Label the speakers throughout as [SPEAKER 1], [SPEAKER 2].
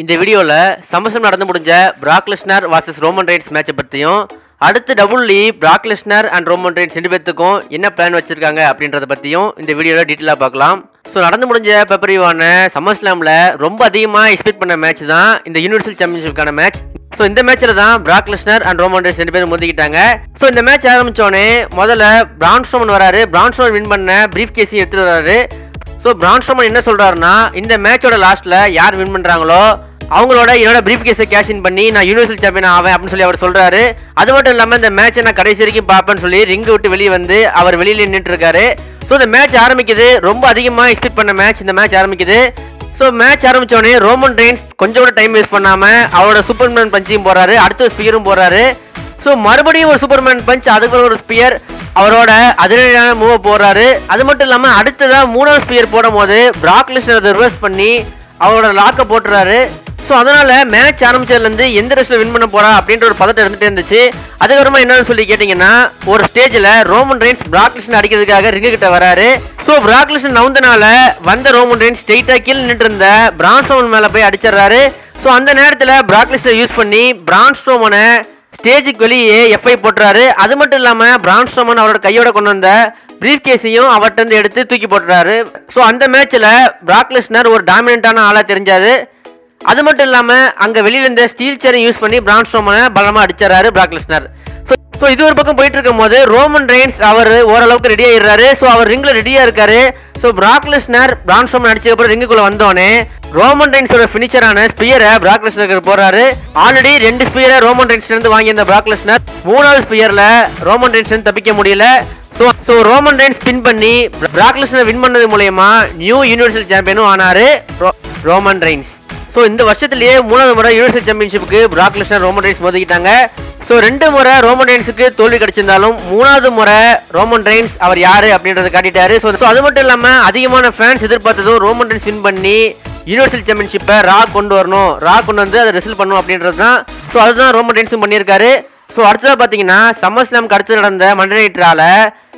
[SPEAKER 1] இந்த வீடியோவில் சமசம் நடந்து முடிஞ்ச பிராக்லெஸ்னர் வாசஸ் ரோமன் ரைன்ஸ் மேட்சை பற்றியும் அடுத்து double Lee Brock Lesnar and Roman Reigns ரெண்டு பேர்த்துக்கும் என்ன பிளான் வச்சுருக்காங்க அப்படின்றத பற்றியும் இந்த வீடியோவில் டீட்டெயிலாக பார்க்கலாம். ஸோ நடந்து முடிஞ்ச பெப்பரிவான சம்மர்ஸ்லாமில் ரொம்ப அதிகமாக எக்ஸ்பெக்ட் பண்ண மேட்ச் தான் இந்த யூனிவர்சல் சாம்பியன்ஷிப்கான மேட்ச் ஸோ இந்த மேட்ச்சில் தான் Brock Lesnar and Roman Reigns ரெண்டு பேரும் மோதிக்கிட்டாங்க. ஸோ இந்த மேட்ச் ஆரம்பித்தோடனே முதல்ல பிரான்ஸ்டோமன் வராரு. பிரான்ஸ்டோமன் வின் பண்ண பிரீஃப் கேஸையும் எடுத்துகிட்டு வராரு. ஸோ பிரான்ஸ்டோமன் என்ன சொல்கிறாருன்னா இந்த மேட்சோட லாஸ்ட்டில் யார் வின் பண்ணுறாங்களோ அவங்களோட என்னோட பிரீஃப் கேஸை கேஷ் இன் பண்ணி நான் யூனிவர்சல் சாம்பியன் ஆவேன் அப்படின்னு சொல்லி அவர் சொல்றாரு. அது மட்டும் இல்லாமல் இந்த மேட்சை நான் கடைசி வரைக்கும் பார்ப்பேன்னு சொல்லி ரிங்கு விட்டு வெளியே வந்து அவர் வெளியில் நின்றுட்டு இருக்காரு ஸோ இந்த மேட்ச் ஆரம்பிக்குது. ரொம்ப அதிகமாக எக்ஸ்பெக்ட் பண்ண மேட்ச் இந்த மேட்ச் ஆரம்பிக்குது. ஸோ மேட்ச் ஆரம்பித்தோடனே ரோமன் ரெயின்ஸ் கொஞ்சம் கூட டைம் வேஸ்ட் பண்ணாமல் அவரோட சூப்பர்மேன் பஞ்சையும் போகிறாரு அடுத்த ஸ்பியரும் போகிறாரு ஸோ மறுபடியும் ஒரு சூப்பர்மேன் பஞ்ச் அதுக்கு ஒரு ஸ்பியர் அவரோட அதிரடியான மூவ் போடுறாரு. அது மட்டும் இல்லாமல் அடுத்ததாக மூணாவது ஸ்பியர் போடும் போது பிராக்லிஸ்டர் ரிவர்ஸ் பண்ணி அவரோட லாக்கை போட்டுறாரு. ஸோ அதனால் மேட்ச் ஆரம்பிச்சதுலேருந்து எந்த ரெஸ்ட்டில் வின் பண்ண போகிறா அப்படின்ற ஒரு பதட்டம் இருந்துகிட்டே இருந்துச்சு. அதுக்கப்புறமா என்னன்னு சொல்லி கேட்டிங்கன்னா ஒரு ஸ்டேஜில் ரோமன் ரெயின்ஸ் பிராக்லிஸ்ட் அடிக்கிறதுக்காக ரிங்கு கிட்ட வராரு. ஸோ பிராக் நவுந்தனால வந்த ரோமன் ரெயின்ஸ் ஸ்ட்ரெயிட்டாக கீழே நின்று இருந்த பிரான்ஸ்டோமன் மேலே போய் அடிச்சிடுறாரு. ஸோ அந்த நேரத்தில் பிராக் யூஸ் பண்ணி பிரான்ஸ்டோமனை ஸ்டேஜுக்கு வெளியே எஃப்ஐ போட்டுறாரு. அது மட்டும் இல்லாமல் பிரான்ஸ்டோமன் அவரோட கையோட கொண்டு வந்த பிரீஃப் கேஸையும் அவர்கிட்ட இருந்து எடுத்து தூக்கி போட்டுறாரு. ஸோ அந்த மேட்ச்சில் பிராக்லிஸ்னர் ஒரு டாமினண்டான ஆளாக தெரிஞ்சாது அது மட்டும் இல்லாமல் அங்கே வெளியில இருந்த ஸ்டீல் சேரை யூஸ் பண்ணி பிரான்ஸ்டோமனை பலமாக அடிச்சிடறாரு பிராக் லிஸ்னர் ஸோ இது ஒரு பக்கம் போயிட்டு இருக்கும் போது ரோமன் ரெயின்ஸ் அவர் ஓரளவுக்கு ரெடி ஆயிடுறாரு. ஸோ அவர் ரிங்கில் ரெடியாக இருக்காரு. ஸோ பிராக் பிரான் ஸ்ட்ரோமன் அடிச்சதுக்கப்புறம் ரிங்குக்குள்ளே வந்தோடனே ரோமன் ரெயின்ஸோட ஃபினிச்சரான ஸ்பியரை பிராக் லிஸ்னருக்கு போறாரு. ஆல்ரெடி ரெண்டு ஸ்பியரை ரோமன் ரெயின்ஸ்லேருந்து வாங்கியிருந்த பிராக் மூணாவது ஸ்பியரில் ரோமன் ரெயின்ஸ்லேருந்து தப்பிக்க முடியல. So so Roman Reigns pin பண்ணி பிராக் வின் பண்ணது மூலயமா நியூ யூனிவர்சல் சாம்பியனும் ஆனாரு ரோ- ரோமன் ரெயின்ஸ் ஸோ இந்த வருஷத்துலேயே மூணாவது முறை யூனிவர்சல் சாம்பியன்ஷிப்புக்கு பிராக் ரோமன் ரெயின்ஸ் மோதிக்கிட்டாங்க. ஸோ ரெண்டு முறை ரோமன் ரெயின்ஸுக்கு தோல்வி கிடைச்சிருந்தாலும் மூணாவது முறை ரோமன் ரெயின்ஸ் அவர் யார் அப்படின்றத காட்டிட்டாரு. ஸோ ஸோ அது மட்டும் இல்லாமல் அதிகமான ஃபேன்ஸ் எதிர்பார்த்ததும் ரோமன் ரெயின்ஸ் வின் பண்ணி யூனிவர்சல் சாம்பியன்ஷிப்பை ரா கொண்டு வரணும். ரா கொண்டு வந்து அதை ரிசல்ட் பண்ணணும் அப்படின்றது தான். ஸோ அதுதான் ரோமன் ரெயின்ஸும் பண்ணியிருக்காரு. ஸோ அடுத்ததாக பார்த்தீங்கன்னா சம்மர் ஸ்லாம்க்கு அடுத்து நடந்த மண்டே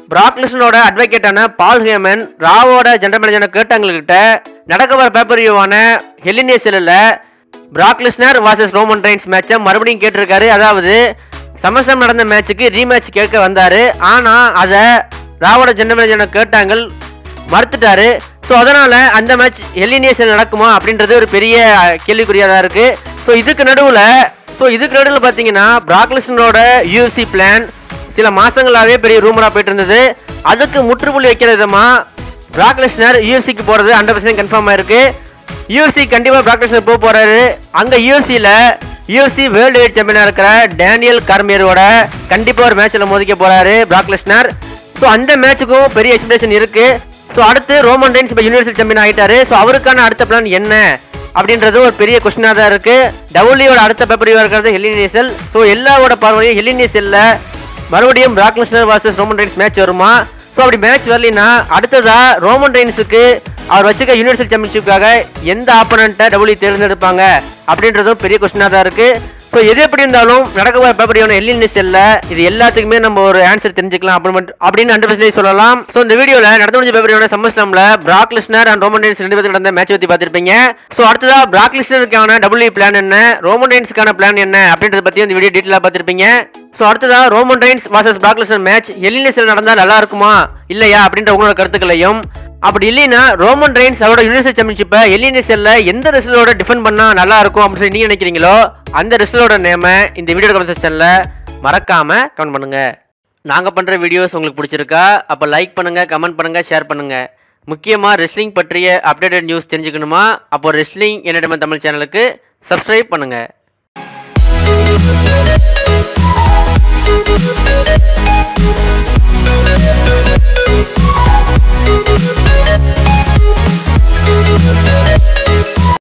[SPEAKER 1] நைட்ரால பிராக்லிசனோட அட்வொகேட்டான பால் ஹேமன் ராவோட ஜெனரல் மேனேஜர் கேட்டாங்கக்கிட்ட நடக்க வர பேப்பர் ஹெலினிய செல்லில் பிராக்லிஸ்னர் வாசஸ் ரோமன் ட்ரைன்ஸ் மேட்சை மறுபடியும் கேட்டிருக்காரு. அதாவது சமசம் நடந்த மேட்சுக்கு ரீமேட்ச் கேட்க வந்தார். ஆனால் அதை ராவோட ஜெனரல் மேனேஜர் கேட்டாங்க மறுத்துட்டாரு. ஸோ அதனால் அந்த மேட்ச் எல்லினியஸில் நடக்குமா அப்படின்றது ஒரு பெரிய கேள்விக்குறியாக தான் இருக்குது ஸோ இதுக்கு நடுவில் ஸோ இதுக்கு நடுவில் பார்த்தீங்கன்னா பிராக்லிஸ்னரோட யூஎஃப்சி பிளான் சில மாதங்களாகவே பெரிய ரூமராக போயிட்டு இருந்தது அதுக்கு முற்றுப்புள்ளி வைக்கிற விதமாக பிராக் லெஸ்னர் யூஎஃப்சிக்கு போறது ஹண்ட்ரட் பர்சன்ட் கன்ஃபார்ம் ஆயிருக்கு. யூஎஃப்சி கண்டிப்பாக பிராக் லெஸ்னர் போக போகிறாரு அங்கே யூஎஃப்சியில யூஎஃப்சி வேர்ல்டு வைட் சாம்பியனாக இருக்கிற டேனியல் கர்மியரோட கண்டிப்பாக ஒரு மேட்ச்சில் மோதிக்க போகிறாரு பிராக் லெஸ்னர். ஸோ அந்த மேட்சுக்கும் பெரிய எக்ஸ்பெக்டேஷன் இருக்குது ஸோ அடுத்து ரோமன் ரெயின்ஸ் இப்போ யூனிவர்சல் சாம்பியன் ஆகிட்டாரு ஸோ அவருக்கான அடுத்த பிளான் என்ன அப்படின்றது ஒரு பெரிய கொஸ்டினாக தான் இருக்குது டபுள்யூட அடுத்த பேப்பர் இருக்கிறது ஹெலினியசல் ஸோ எல்லாவோட பார்வையும் இல்லை மறுபடியும் Brock Lesnar Roman Reigns match வருமா? ஸோ அப்படி மேட்ச் வரலைன்னா அடுத்ததாக ரோமன் ரெயின்ஸுக்கு அவர் வச்சுக்க யூனிவர்சல் சாம்பியன்ஷிப்காக எந்த ஆப்பனண்ட்டை டபுள்யூ தேர்ந்தெடுப்பாங்க? அப்படின்றதும் பெரிய கொஸ்டினாக தான் இருக்குது ஸோ எது எப்படி இருந்தாலும் நடக்க போகிற பேப்பரியான எல்லின் இல்லை இது எல்லாத்துக்குமே நம்ம ஒரு ஆன்சர் தெரிஞ்சுக்கலாம். அப்படின்னு மட்டும் அப்படின்னு ஹண்ட்ரட் பர்சன்டேஜ் சொல்லலாம். ஸோ இந்த வீடியோவில் நடந்து முடிஞ்ச பேப்பரியான சம்மர்ஸ்லாமில் Brock Lesnar and Roman Reigns ரெண்டு பேருக்கு நடந்த மேட்ச் பற்றி பார்த்துருப்பீங்க. ஸோ அடுத்ததாக பிராக் லிஸ்னருக்கான டபுள்யூ பிளான் என்ன? ரோமன் டைன்ஸ்க்கான பிளான் என்ன? அப்படின்றத பற்றி இந்த வீடியோ டீட்டெயிலாக பார்த்துருப்பீங்க. ஸோ அடுத்ததாக Roman Reigns versus Brock Lesnar match எல்லினஸில் நடந்தால் நல்லா இருக்குமா? இல்லையா? அப்படின்ற உங்களோட கருத்துக்களையும். அப்படி இல்லைன்னா ரோமன் ரெயின்ஸ் அவரோட யூனிவர்சல் சாம்பியன்ஷிப்பை எல்லினஸில் எந்த ரெஸ்லரோட டிஃபெண்ட் பண்ணால் நல்லா இருக்கும் அப்படின்னு சொல்லி நீங்கள் நினைக்கிறீங்களோ? அந்த ரெஸ்லரோட நேமை இந்த வீடியோ கமெண்ட் செக்ஷனில் மறக்காமல் கமெண்ட் பண்ணுங்கள் நாங்கள் பண்ணுற வீடியோஸ் உங்களுக்கு பிடிச்சிருக்கா? அப்போ லைக் பண்ணுங்கள் கமெண்ட் பண்ணுங்கள் ஷேர் பண்ணுங்கள் முக்கியமாக ரெஸ்லிங் பற்றிய அப்டேட்டட் நியூஸ் தெரிஞ்சுக்கணுமா? அப்போ ரெஸ்லிங் என்னிடமே தமிழ் சேனலுக்கு சப்ஸ்கிரைப் பண்ணுங்கள்